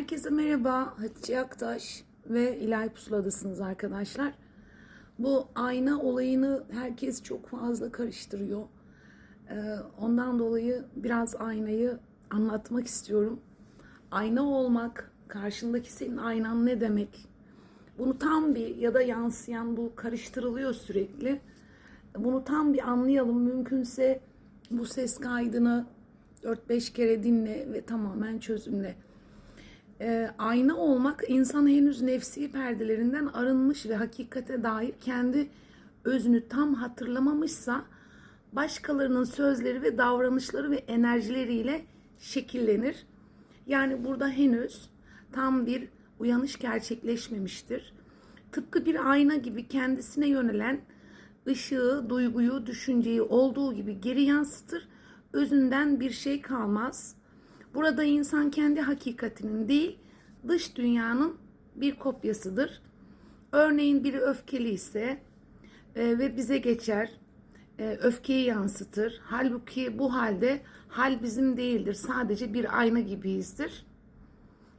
Herkese merhaba. Hatice Aktaş ve İlahi Pusula'dasınız arkadaşlar. Bu ayna olayını herkes çok fazla karıştırıyor. Ee, ondan dolayı biraz aynayı anlatmak istiyorum. Ayna olmak, karşındaki senin aynan ne demek? Bunu tam bir ya da yansıyan bu karıştırılıyor sürekli. Bunu tam bir anlayalım. Mümkünse bu ses kaydını 4-5 kere dinle ve tamamen çözümle. Ee, ayna olmak insan henüz nefsi perdelerinden arınmış ve hakikate dair kendi özünü tam hatırlamamışsa başkalarının sözleri ve davranışları ve enerjileriyle şekillenir. Yani burada henüz tam bir uyanış gerçekleşmemiştir. Tıpkı bir ayna gibi kendisine yönelen ışığı, duyguyu, düşünceyi olduğu gibi geri yansıtır. Özünden bir şey kalmaz. Burada insan kendi hakikatinin değil, dış dünyanın bir kopyasıdır. Örneğin biri öfkeli ise e, ve bize geçer, e, öfkeyi yansıtır. Halbuki bu halde hal bizim değildir. Sadece bir ayna gibiyizdir.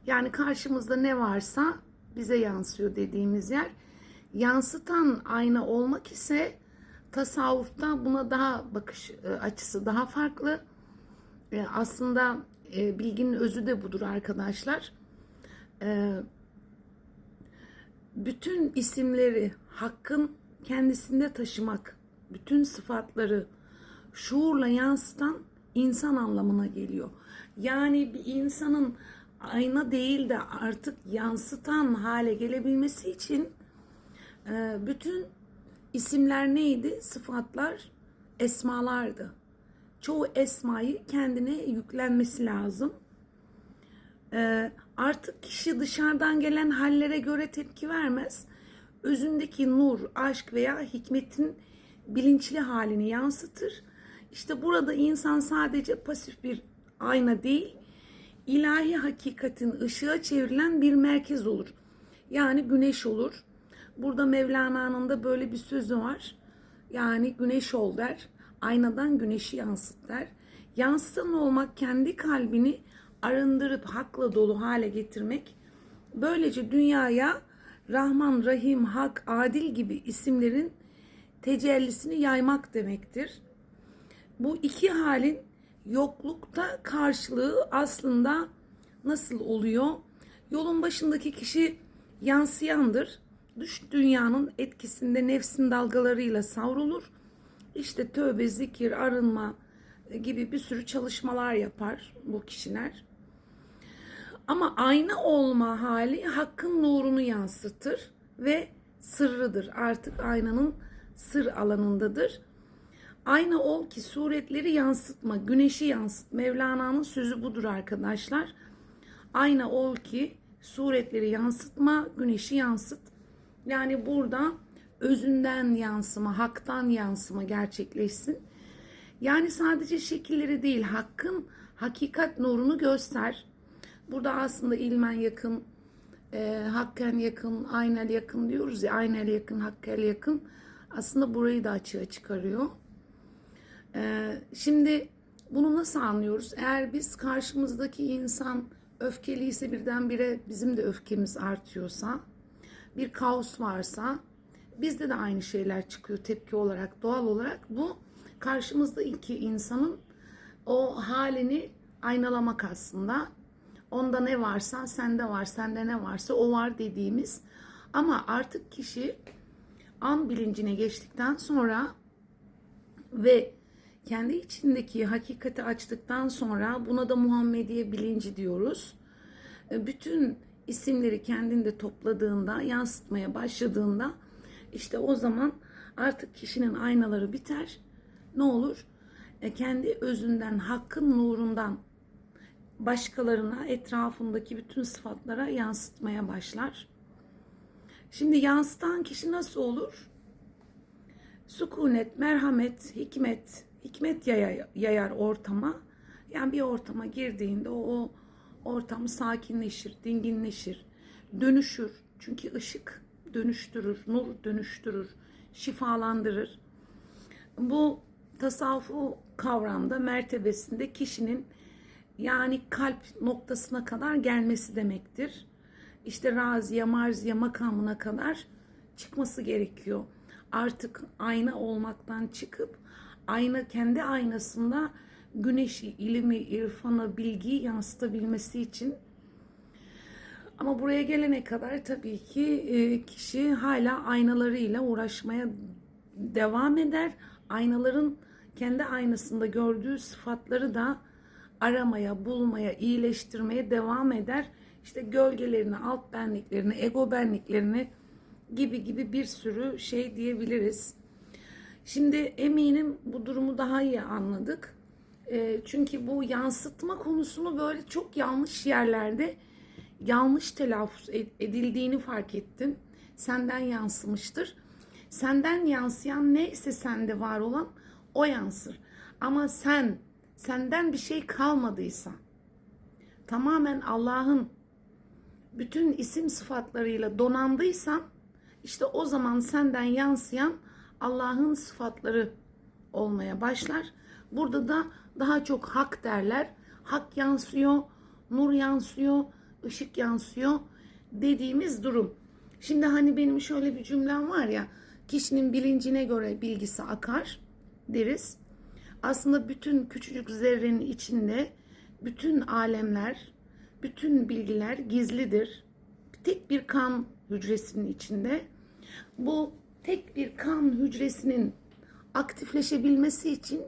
Yani karşımızda ne varsa bize yansıyor dediğimiz yer. Yansıtan ayna olmak ise tasavvufta buna daha bakış e, açısı daha farklı. E, aslında e, bilginin özü de budur arkadaşlar. Bütün isimleri hakkın kendisinde taşımak, bütün sıfatları şuurla yansıtan insan anlamına geliyor. Yani bir insanın ayna değil de artık yansıtan hale gelebilmesi için bütün isimler neydi? Sıfatlar, esmalardı. Çoğu esmayı kendine yüklenmesi lazım. Artık kişi dışarıdan gelen hallere göre tepki vermez. Özündeki nur, aşk veya hikmetin bilinçli halini yansıtır. İşte burada insan sadece pasif bir ayna değil, ilahi hakikatin ışığa çevrilen bir merkez olur. Yani güneş olur. Burada Mevlana'nın da böyle bir sözü var. Yani güneş ol der. Aynadan güneşi yansıt der. Yansıtan olmak kendi kalbini arındırıp hakla dolu hale getirmek. Böylece dünyaya Rahman, Rahim, Hak, Adil gibi isimlerin tecellisini yaymak demektir. Bu iki halin yoklukta karşılığı aslında nasıl oluyor? Yolun başındaki kişi yansıyandır. Dış dünyanın etkisinde nefsin dalgalarıyla savrulur. İşte tövbe, zikir, arınma gibi bir sürü çalışmalar yapar bu kişiler. Ama ayna olma hali hakkın nurunu yansıtır ve sırrıdır. Artık aynanın sır alanındadır. Ayna ol ki suretleri yansıtma, güneşi yansıt. Mevlana'nın sözü budur arkadaşlar. Ayna ol ki suretleri yansıtma, güneşi yansıt. Yani burada özünden yansıma, haktan yansıma gerçekleşsin. Yani sadece şekilleri değil, hakkın hakikat nurunu göster. Burada aslında ilmen yakın, e, hakken yakın, aynel yakın diyoruz ya, aynel yakın, hakkel yakın. Aslında burayı da açığa çıkarıyor. E, şimdi bunu nasıl anlıyoruz? Eğer biz karşımızdaki insan öfkeliyse birdenbire bizim de öfkemiz artıyorsa, bir kaos varsa bizde de aynı şeyler çıkıyor tepki olarak, doğal olarak. Bu karşımızda iki insanın o halini aynalamak aslında. Onda ne varsa sende var, sende ne varsa o var dediğimiz. Ama artık kişi an bilincine geçtikten sonra ve kendi içindeki hakikati açtıktan sonra buna da Muhammediye bilinci diyoruz. Bütün isimleri kendinde topladığında, yansıtmaya başladığında işte o zaman artık kişinin aynaları biter. Ne olur? E, kendi özünden, hakkın nurundan başkalarına, etrafındaki bütün sıfatlara yansıtmaya başlar. Şimdi yansıtan kişi nasıl olur? Sükunet, merhamet, hikmet, hikmet yayar ortama. Yani bir ortama girdiğinde o, o ortam sakinleşir, dinginleşir, dönüşür. Çünkü ışık dönüştürür, nur dönüştürür, şifalandırır. Bu tasavvufu kavramda mertebesinde kişinin Yani kalp noktasına kadar gelmesi demektir. İşte raziye, marziye makamına kadar çıkması gerekiyor. Artık ayna olmaktan çıkıp ayna kendi aynasında güneşi, ilimi, irfanı, bilgiyi yansıtabilmesi için ama buraya gelene kadar tabii ki e, kişi hala aynalarıyla uğraşmaya devam eder. Aynaların kendi aynasında gördüğü sıfatları da aramaya, bulmaya, iyileştirmeye devam eder. İşte gölgelerini, alt benliklerini, ego benliklerini gibi gibi bir sürü şey diyebiliriz. Şimdi eminim bu durumu daha iyi anladık. E, çünkü bu yansıtma konusunu böyle çok yanlış yerlerde yanlış telaffuz ed- edildiğini fark ettim. Senden yansımıştır. Senden yansıyan neyse sende var olan o yansır. Ama sen senden bir şey kalmadıysa tamamen Allah'ın bütün isim sıfatlarıyla donandıysan işte o zaman senden yansıyan Allah'ın sıfatları olmaya başlar. Burada da daha çok hak derler. Hak yansıyor, nur yansıyor, ışık yansıyor dediğimiz durum. Şimdi hani benim şöyle bir cümlem var ya, kişinin bilincine göre bilgisi akar deriz. Aslında bütün küçücük zerrenin içinde bütün alemler, bütün bilgiler gizlidir. Tek bir kan hücresinin içinde. Bu tek bir kan hücresinin aktifleşebilmesi için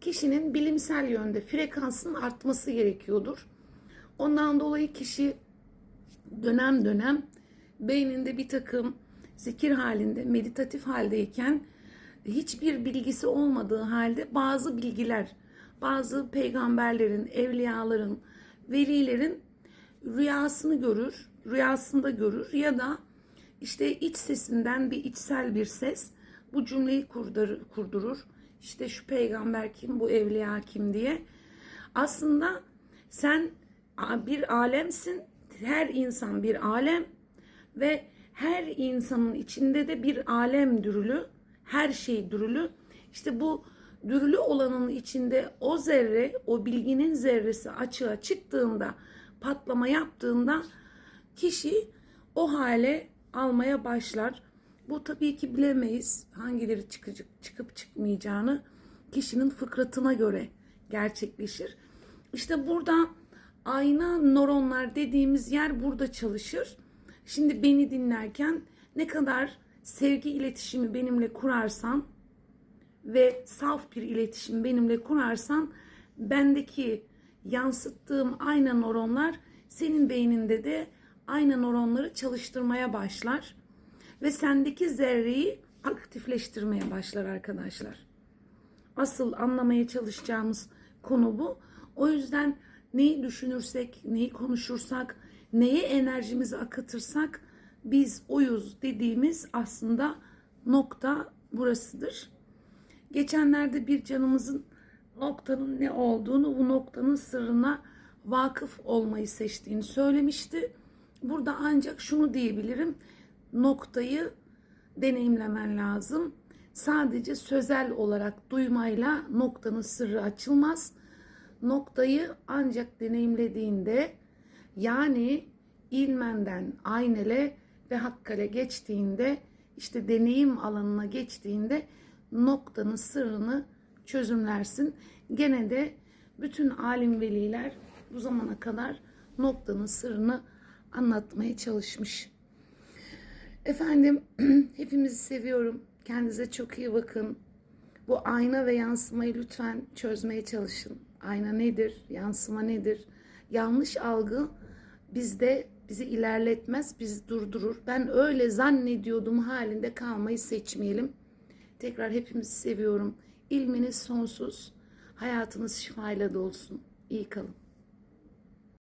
kişinin bilimsel yönde frekansının artması gerekiyordur. Ondan dolayı kişi dönem dönem beyninde bir takım zikir halinde, meditatif haldeyken hiçbir bilgisi olmadığı halde bazı bilgiler, bazı peygamberlerin, evliyaların, velilerin rüyasını görür, rüyasında görür ya da işte iç sesinden bir içsel bir ses bu cümleyi kurdur, kurdurur. İşte şu peygamber kim, bu evliya kim diye. Aslında sen bir alemsin. Her insan bir alem ve her insanın içinde de bir alem dürülü, her şey dürülü. İşte bu dürülü olanın içinde o zerre, o bilginin zerresi açığa çıktığında, patlama yaptığında kişi o hale almaya başlar. Bu tabii ki bilemeyiz hangileri çıkacak, çıkıp çıkmayacağını kişinin fıkratına göre gerçekleşir. İşte burada ayna nöronlar dediğimiz yer burada çalışır. Şimdi beni dinlerken ne kadar sevgi iletişimi benimle kurarsan ve saf bir iletişim benimle kurarsan bendeki yansıttığım ayna nöronlar senin beyninde de ayna nöronları çalıştırmaya başlar ve sendeki zerreyi aktifleştirmeye başlar arkadaşlar. Asıl anlamaya çalışacağımız konu bu. O yüzden neyi düşünürsek, neyi konuşursak, neye enerjimizi akıtırsak biz oyuz dediğimiz aslında nokta burasıdır. Geçenlerde bir canımızın noktanın ne olduğunu, bu noktanın sırrına vakıf olmayı seçtiğini söylemişti. Burada ancak şunu diyebilirim. Noktayı deneyimlemen lazım. Sadece sözel olarak duymayla noktanın sırrı açılmaz. Noktayı ancak deneyimlediğinde yani ilmenden aynele ve hakkale geçtiğinde işte deneyim alanına geçtiğinde noktanın sırrını çözümlersin. Gene de bütün alim veliler bu zamana kadar noktanın sırrını anlatmaya çalışmış. Efendim hepimizi seviyorum. Kendinize çok iyi bakın. Bu ayna ve yansımayı lütfen çözmeye çalışın. Ayna nedir? Yansıma nedir? Yanlış algı bizde bizi ilerletmez, bizi durdurur. Ben öyle zannediyordum halinde kalmayı seçmeyelim. Tekrar hepimizi seviyorum. İlminiz sonsuz. Hayatınız şifayla dolsun. İyi kalın.